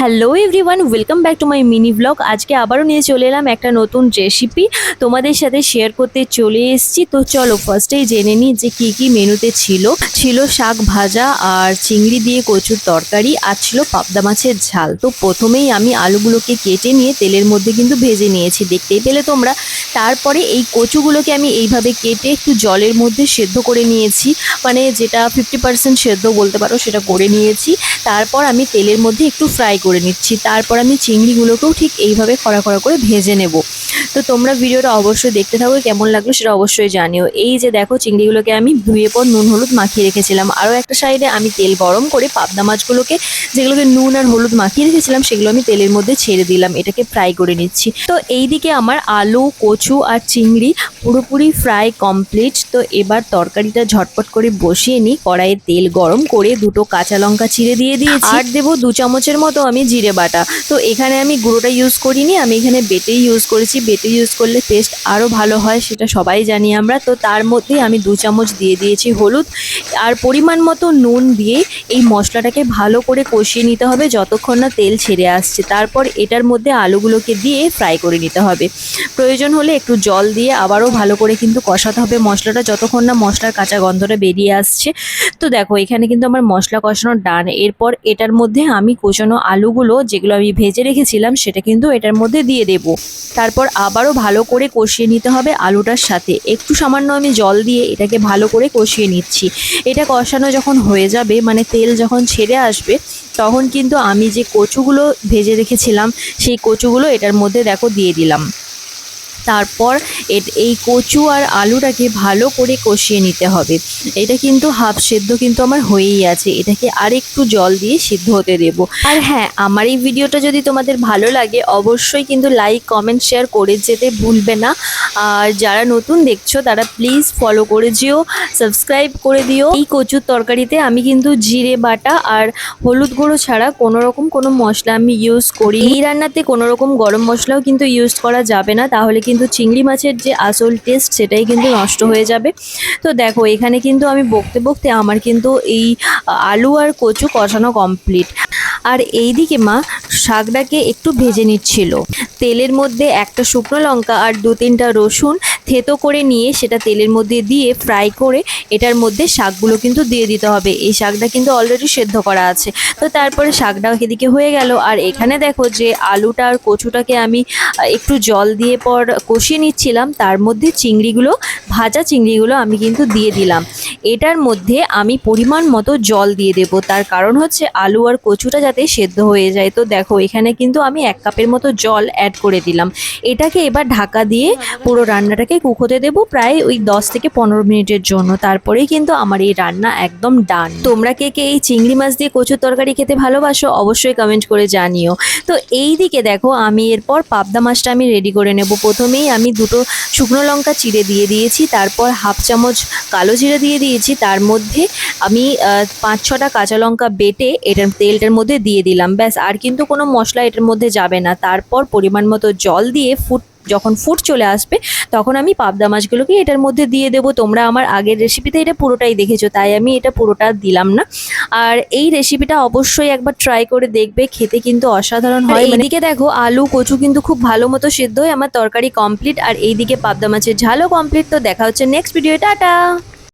Hello everyone welcome back to my mini blog আজকে আবারও নিয়ে চলে এলাম একটা নতুন রেসিপি তোমাদের সাথে শেয়ার করতে চলে এসেছি। তো চলো ফার্স্টেই জেনে নিই যে কী কী মেনুতে ছিল। ছিল শাক ভাজা আর চিংড়ি দিয়ে কচুর তরকারি আর ছিল পাবদা মাছের ঝাল। তো প্রথমেই আমি আলুগুলোকে কেটে নিয়ে তেলের মধ্যে কিন্তু ভেজে নিয়েছি। দেখতেই পেলে তোমরা। তারপরে এই কচুগুলোকে আমি এইভাবে কেটে একটু জলের মধ্যে সেদ্ধ করে নিয়েছি। মানে যেটা ফিফটি পার্সেন্ট সেদ্ধ বলতে পারো সেটা করে নিয়েছি। তারপর আমি তেলের মধ্যে একটু ফ্রাই করে নিচ্ছি। তারপর আমি চিংড়িগুলোকেও ঠিক এইভাবে খরা খরা করে ভেজে নেব। তো তোমরা ভিডিওটা অবশ্যই দেখতে থাকো, কেমন লাগল সেটা অবশ্যই জানিও। এই যে দেখো চিংড়িগুলোকে আমি ধুয়ে পর নুন, হলুদ মাখিয়ে রেখেছিলাম। আরও একটা সাইডে আমি তেল গরম করে পাবদা মাছগুলোকে, যেগুলোকে নুন আর হলুদ মাখিয়ে রেখেছিলাম, সেগুলো আমি তেলের মধ্যে ছেড়ে দিলাম। এটাকে ফ্রাই করে নিচ্ছি। তো এইদিকে আমার আলু, কচু আর চিংড়ি পুরোপুরি ফ্রাই কমপ্লিট তো এবার তরকারিটা ঝটপট করে বসিয়ে নিই। কড়াইয়ে তেল গরম করে দুটো কাঁচা লঙ্কা চিড়ে দিয়ে দিয়েছি। আর দেবো দু চামচের মতো আমি জিরে বাটা। তো এখানে আমি গুঁড়োটা ইউজ করিনি, আমি এখানে বেটেই ইউজ করেছি। বেটে ইউজ করলে টেস্ট আরও ভালো হয়, সেটা সবাই জানি আমরা। তো তার মধ্যে আমি দু চামচ দিয়ে দিয়েছি হলুদ। আর পরিমাণ মতো নুন দিয়ে এই মশলাটাকে ভালো করে কষিয়ে নিতে হবে যতক্ষণ না তেল ছেড়ে আসছে। তারপর এটার মধ্যে আলুগুলোকে দিয়ে ফ্রাই করে নিতে হবে। প্রয়োজন হলে একটু জল দিয়ে আবারও ভালো করে কিন্তু কষাতে হবে মশলাটা। যতক্ষণ না মশলার কাঁচা গন্ধটা বেরিয়ে আসছে। তো দেখো, এখানে কিন্তু আমার মশলা কষানো ডান। এরপর এটার মধ্যে আমি কোচানো আলুগুলো যেগুলো আমি ভেজে রেখেছিলাম, সেটা কিন্তু এটার মধ্যে দিয়ে দেব। তারপর আবারও ভালো করে কষিয়ে নিতে হবে আলুটার সাথে। একটু সামান্য আমি জল দিয়ে এটাকে ভালো করে কষিয়ে নিচ্ছি। এটা কষানো যখন হয়ে যাবে মানে তেল যখন ছেড়ে আসবে, তখন কিন্তু আমি যে কচুগুলো ভেজে রেখেছিলাম, সেই কচুগুলো এটার মধ্যে দেখো দিয়ে দিলাম। তারপর এই কচু আর আলুটাকে ভালো করে কষিয়ে নিতে হবে। এটা কিন্তু হাফ সেদ্ধ কিন্তু আমার হয়েই আছে। এটাকে আর একটু জল দিয়ে সিদ্ধ হতে দেব। আর হ্যাঁ আমার এই ভিডিওটা যদি তোমাদের ভালো লাগে, অবশ্যই কিন্তু লাইক, কমেন্ট, শেয়ার করে যেতে ভুলবে না। আর যারা নতুন দেখছ, তারা প্লিজ ফলো করে যেও, সাবস্ক্রাইব করে দিও। এই কচুর তরকারিতে আমি কিন্তু জিরে বাটা আর হলুদ গুঁড়ো ছাড়া কোনো রকম কোনো মশলা আমি ইউজ করি এই রান্নাতে কোনো রকম গরম মশলাও কিন্তু ইউজ করা যাবে না। তাহলে কিন্তু চিংড়ি মাছের যে আসল টেস্ট সেটাই কিন্তু নষ্ট হয়ে যাবে। তো দেখো, এখানে কিন্তু আমি বকতে বকতে আমার কিন্তু এই আলু আর কচু কষানো কমপ্লিট আর এইদিকে মা শাকটাকে একটু ভেজে নিচ্ছিল। তেলের মধ্যে একটা শুকনো লঙ্কা আর দু তিনটা রসুন থেতো করে নিয়ে সেটা তেলের মধ্যে দিয়ে ফ্রাই করে এটার মধ্যে শাকগুলো কিন্তু দিয়ে দিতে হবে। এই শাকটা কিন্তু অলরেডি সেদ্ধ করা আছে। তো তারপরে শাকটা এদিকে হয়ে গেল। আর এখানে দেখো যে আলুটা আর কচুটাকে আমি একটু জল দিয়ে পর কষিয়ে নিচ্ছিলাম। তার মধ্যে চিংড়িগুলো, ভাজা চিংড়িগুলো আমি কিন্তু দিয়ে দিলাম। এটার মধ্যে আমি পরিমাণ মতো জল দিয়ে দেবো। তার কারণ হচ্ছে আলু আর কচুটা যাতে সেদ্ধ হয়ে যায়। তো দেখো এখানে কিন্তু আমি এক কাপের মতো জল অ্যাড করে দিলাম। এটাকে এবার ঢাকা দিয়ে পুরো রান্নাটাকে কুক হতে দেবো প্রায় ওই দশ থেকে পনেরো মিনিটের জন্য। তারপরেই কিন্তু আমার এই রান্না একদম ডান তোমরা কে কে এই চিংড়ি মাছ দিয়ে কচুর তরকারি খেতে ভালোবাসো, অবশ্যই কমেন্ট করে জানিও। তো এই দিকে দেখো, আমি এরপর পাবদা মাছটা আমি রেডি করে নেব। প্রথমেই আমি দুটো শুকনো লঙ্কা চিড়ে দিয়ে দিয়েছি, তারপর হাফ চামচ কালো জিরে দিয়ে দিয়েছি, তার মধ্যে আমি পাঁচ ছটা কাঁচা লঙ্কা বেটে এটার তেলটার মধ্যে দিয়ে দিলাম। ব্যাস, আর কিন্তু কোনো মশলা এটার মধ্যে যাবে না। তারপর পরিমাণ মতো জল দিয়ে ফুট যখন ফুট চলে আসবে তখন আমি পাবদা মাছগুলোকে এটার মধ্যে দিয়ে দেবো। তোমরা আমার আগের রেসিপিতে এটা পুরোটাই দেখেছ তাই আমি এটা পুরোটা দিলাম না। আর এই রেসিপিটা অবশ্যই একবার ট্রাই করে দেখবে খেতে কিন্তু অসাধারণ হয়। এদিকে দেখো আলু কচু কিন্তু খুব ভালো মতো সেদ্ধ হয়ে আমার তরকারি কমপ্লিট আর এইদিকে পাবদা মাছের ঝালও কমপ্লিট তো দেখা হচ্ছে নেক্সট ভিডিও টাটা!